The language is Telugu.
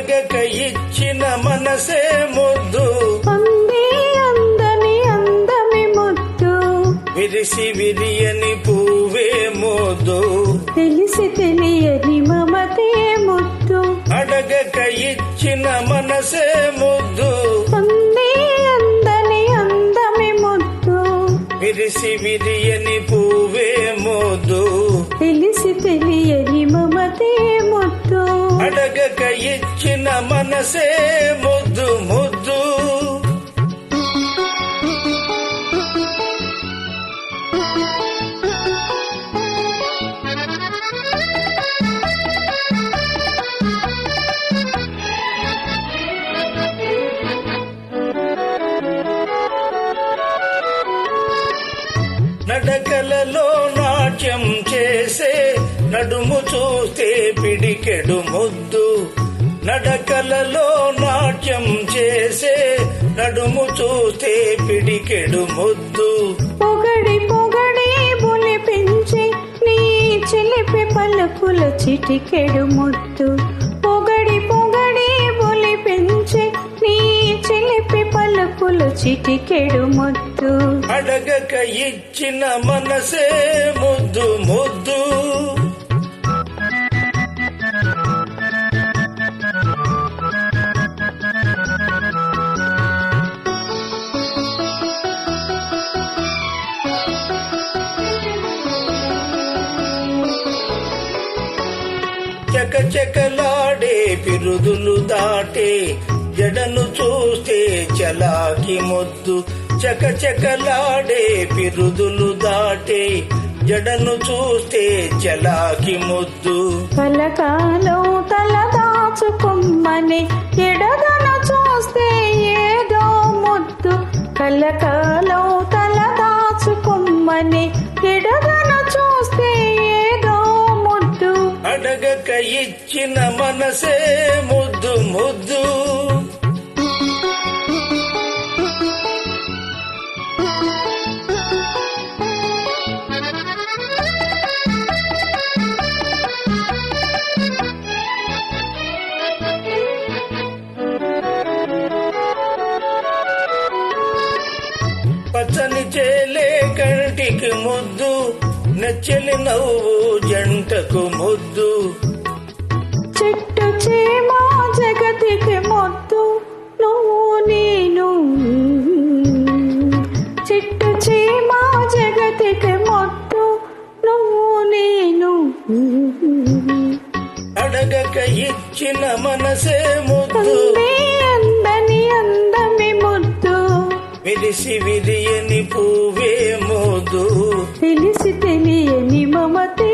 అడగక ఇచ్చిన మనసే ముద్దు. అంది అందని అందమి ముద్దు. విరిసి విరియని పువ్వే మోదు తెలిసి తెలియని మమతే ముద్దు. అడగక ఇచ్చిన మనసే ముద్దు. అంది అందని అందమి ముద్దు. విరిసి విరియని పువ్వే మోదు తెలిసి తెలియని మమతే ముద్దు. అడగక ఇచ్చిన మనసే ముద్దు ముద్దు. నడకలలో నాట్యం చేసే నడుము చూస్తే పిడికెడు ముద్దు. నడకలలో నాట్యం చేసే నడుము చూస్తే పిడికెడు ముద్దు. పొగడి పొగడి బులిపించి నీ చిలిపి పలుకుల చిటికెడు ముద్దు. పొగడి పొగడి బులిపించి నీ చిలిపి పలుకుల చిటికెడు ముద్దు. అడగక ఇచ్చిన మనసే ముద్దు ముద్దు. చకచకలాడే పిరుదులు దాటే జడను చూస్తే చలాకి ముద్దు. చకచకలాడే పిరుదులు దాటే జడను చూస్తే చలాకి ముద్దు. కలకాలం తల దాచుకుమ్మని ఎడదన చూస్తే ఏదో ముద్దు. కలకాలం తల దాచుకుమ్మని ఇచ్చిన మనసే ముద్దు ముద్దు. పచ్చని చేలే కంటికి ముద్దు నచ్చని నవ్వు జంటకు ముద్దు. చెట్టు చేమ జగతికి మొద్దు. నువ్వు నేను. చెట్టు చేమ జగతికి మొద్దు. నువ్వు నేను. అడగక ఇచ్చిన మనసే ముద్దు. అందే అందని అందమి ముద్దు. విరిసి విరియని పువ్వే మోదు తెలిసి తెలియని మమతే